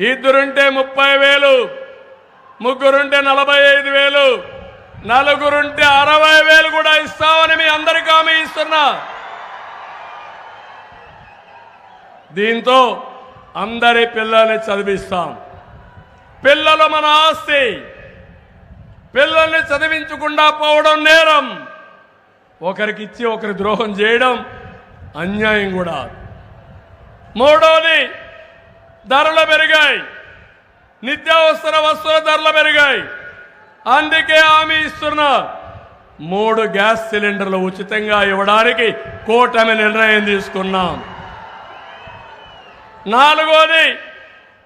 ఇద్దరుంటే ముప్పై వేలు ముగ్గురుంటే నలభై ఐదు వేలు నలుగురుంటే అరవై వేలు కూడా ఇస్తామని మీ అందరికీ హామీ ఇస్తున్నా. దీంతో అందరి పిల్లల్ని చదివిస్తాం. పిల్లలు మన ఆస్తి. పిల్లల్ని చదివించకుండా పోవడం నేరం. ఒకరికి ఇచ్చి ఒకరి ద్రోహం చేయడం అన్యాయం కూడా. మూడోది ధరలు పెరిగాయి. నిత్యావసర వస్తువుల ధరలు పెరిగాయి. అందుకే హామీ ఇస్తున్నా మూడు గ్యాస్ సిలిండర్లు ఉచితంగా ఇవ్వడానికి కూటమి నిర్ణయం తీసుకున్నాం. నాలుగోది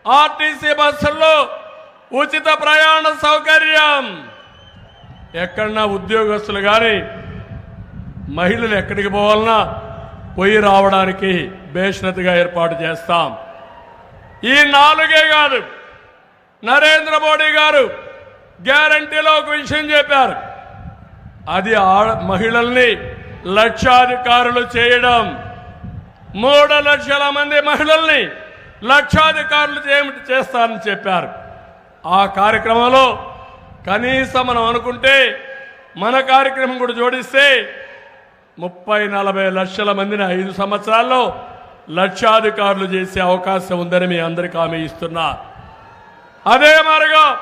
ఆర్టీసీ బస్సుల్లో ఉచిత ప్రయాణ సౌకర్యం. ఎక్కడన్నా ఉద్యోగస్తులు కానీ మహిళలు ఎక్కడికి పోవాలన్నా పోయి రావడానికి బేషరతుగా ఏర్పాటు చేస్తాం. ఈ నాలుగే కాదు. నరేంద్ర మోడీ గారు గ్యారంటీలో ఒక విషయం చెప్పారు. అది ఆడ మహిళల్ని లక్షాధికారులు చేయడం. మూడు లక్షల మంది మహిళల్ని లక్షాధికారులు చేయమని చేస్తారని చెప్పారు. ఆ కార్యక్రమంలో కనీసం మనం అనుకుంటే మన కార్యక్రమం కూడా జోడిస్తే ముప్పై నలభై లక్షల మందిని ఐదు సంవత్సరాల్లో లక్షాధికారులు చేసే అవకాశం ఉందని మీ అందరికీ హామీ ఇస్తున్నా. అదే మరిగా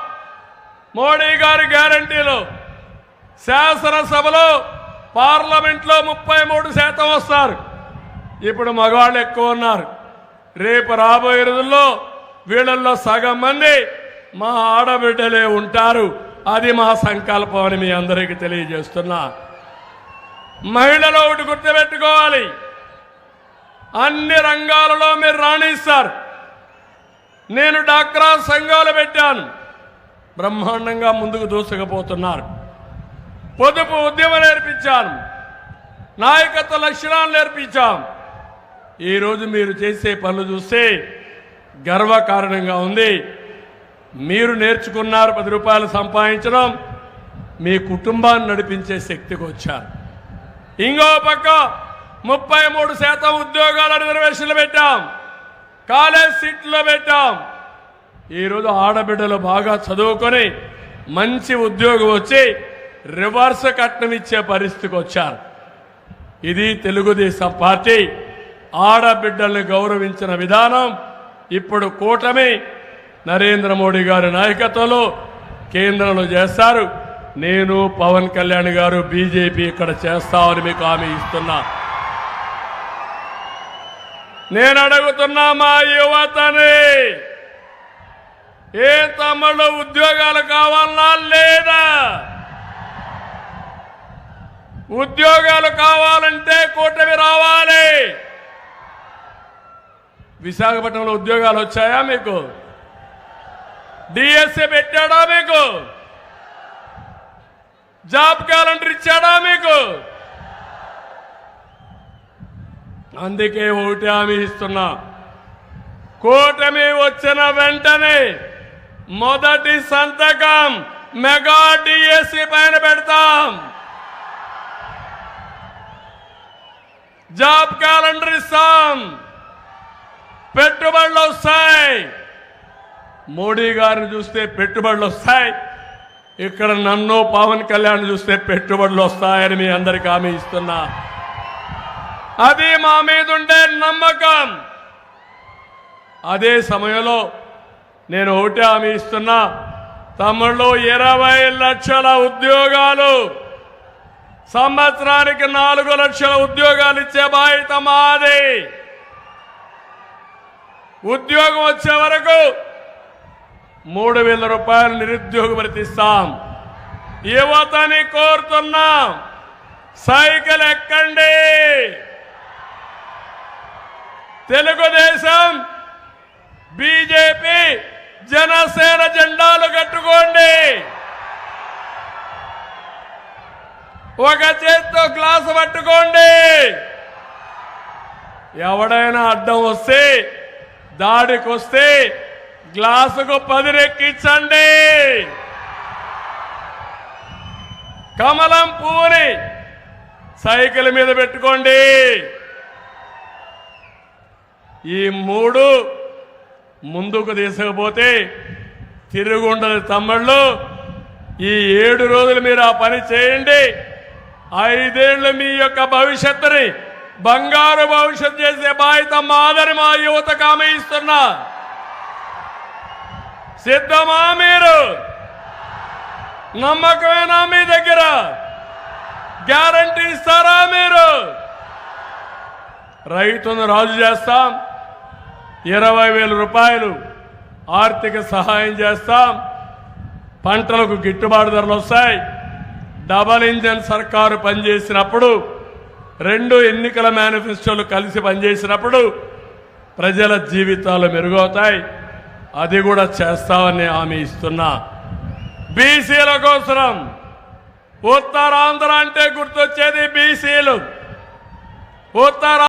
మోడీ గారి గ్యారంటీలు. శాసనసభలో పార్లమెంట్లో ముప్పై మూడు శాతం వస్తారు. ఇప్పుడు మగవాళ్ళు ఎక్కువ ఉన్నారు. రేపు రాబోయే రోజుల్లో వీళ్ళల్లో సగం మంది మా ఆడబిడ్డలే ఉంటారు. అది మా సంకల్పం అని మీ అందరికీ తెలియజేస్తున్నా. మహిళలు ఒకటి గుర్తుపెట్టుకోవాలి. అన్ని రంగాలలో మీరు రాణిస్తారు. నేను డాక్రా సంఘాలు పెట్టాను. బ్రహ్మాండంగా ముందుకు దూసుకుపోతున్నారు. పొదుపు ఉద్యమం నేర్పించాను. నాయకత్వ లక్షణాలు నేర్పించాం. ఈరోజు మీరు చేసే పనులు చూస్తే గర్వకారణంగా ఉంది. మీరు నేర్చుకున్నారు పది రూపాయలు సంపాదించడం. మీ కుటుంబాన్ని నడిపించే శక్తికి వచ్చారు. ఇంకో పక్క ముప్పై మూడు శాతం ఉద్యోగాల రిజర్వేషన్లు పెట్టాం. కాలేజ్ సీట్లు పెట్టాం. ఈరోజు ఆడబిడ్డలు బాగా చదువుకొని మంచి ఉద్యోగం వచ్చి రివర్స్ కట్నం ఇచ్చే పరిస్థితికి వచ్చారు. ఇది తెలుగుదేశం పార్టీ ఆడబిడ్డల్ని గౌరవించిన విధానం. ఇప్పుడు కూటమి నరేంద్ర మోడీ గారి నాయకత్వంలో కేంద్రంలో చేస్తారు. నేను పవన్ కళ్యాణ్ గారు బీజేపీ ఇక్కడ చేస్తామని మీకు హామీ ఇస్తున్నా. నేను అడుగుతున్నా మా యువతని ఏ తమ్ముళ్ళు ఉద్యోగాలు కావాలన్నా లేదా? ఉద్యోగాలు కావాలంటే కూటమి రావాలి. విశాఖపట్నంలో ఉద్యోగాలు వచ్చాయా మీకు? డిఎస్సి పెట్టాడా మీకు? జాబ్ క్యాలెండర్ ఇచ్చాడా మీకు? అందుకే ఒకటి హామీ ఇస్తున్నా. కూటమి వచ్చిన వెంటనే మొదటి సంతకం మెగా డిఎస్సి పైన పెడతాం. జాబ్ క్యాలెండర్ ఇస్తాం. పెట్టుబడులు వస్తాయి. మోడీ గారిని చూస్తే పెట్టుబడులు వస్తాయి. ఇక్కడ నన్ను పవన్ కళ్యాణ్ చూస్తే పెట్టుబడులు వస్తాయని మీ అందరికీ హామీ ఇస్తున్నా. అది మా మీద ఉండే నమ్మకం. అదే సమయంలో నేను ఒకటి హామీ ఇస్తున్నా. తమ్ముళ్ళు ఇరవై లక్షల ఉద్యోగాలు సంవత్సరానికి నాలుగు లక్షల ఉద్యోగాలు ఇచ్చే బాధ్యత మాది. ఉద్యోగం వచ్చే వరకు మూడు వేల రూపాయలు నిరుద్యోగ భృతిస్తాం యువతని కోరుతున్నాం. సైకిల్ ఎక్కండి. తెలుగుదేశం బీజేపీ జనసేన జెండాలు కట్టుకోండి. ఒక చేత్తో గ్లాసు పట్టుకోండి. ఎవడైనా అడ్డం వస్తే దాడికి వస్తే గ్లాసుకు పదిరెక్కించండి కమలం పువ్వుని సైకిల్ మీద పెట్టుకోండి. ఈ మూడు ముందుకు తీసుకుపోతే తిరుగుండని తమ్ముళ్ళు ఈ ఏడు రోజులు మీరు ఆ పని చేయండి. ఐదేళ్ళు మీ యొక్క భవిష్యత్తుని బంగారు భవిష్యత్తు చేసే బాధ్యత మాదని మా యువతకు ఆమె ఇస్తున్నా. సిద్ధమా మీరు? నమ్మకమేనా మీ దగ్గర? గ్యారంటీ ఇస్తారా మీరు? రైతును రాజు చేస్తాం. ఇరవై వేల రూపాయలు ఆర్థిక సహాయం చేస్తాం. పంటలకు గిట్టుబాటు ధరలు వస్తాయి. డబల్ ఇంజన్ సర్కారు పనిచేసినప్పుడు రెండు ఎన్నికల మేనిఫెస్టోలు కలిసి పనిచేసినప్పుడు ప్రజల జీవితాలు మెరుగవుతాయి. అది కూడా చేస్తామని హామీ ఇస్తున్నా. బీసీల కోసరం ఉత్తరాంధ్ర అంటే గుర్తొచ్చేది బీసీలు. ఉత్తర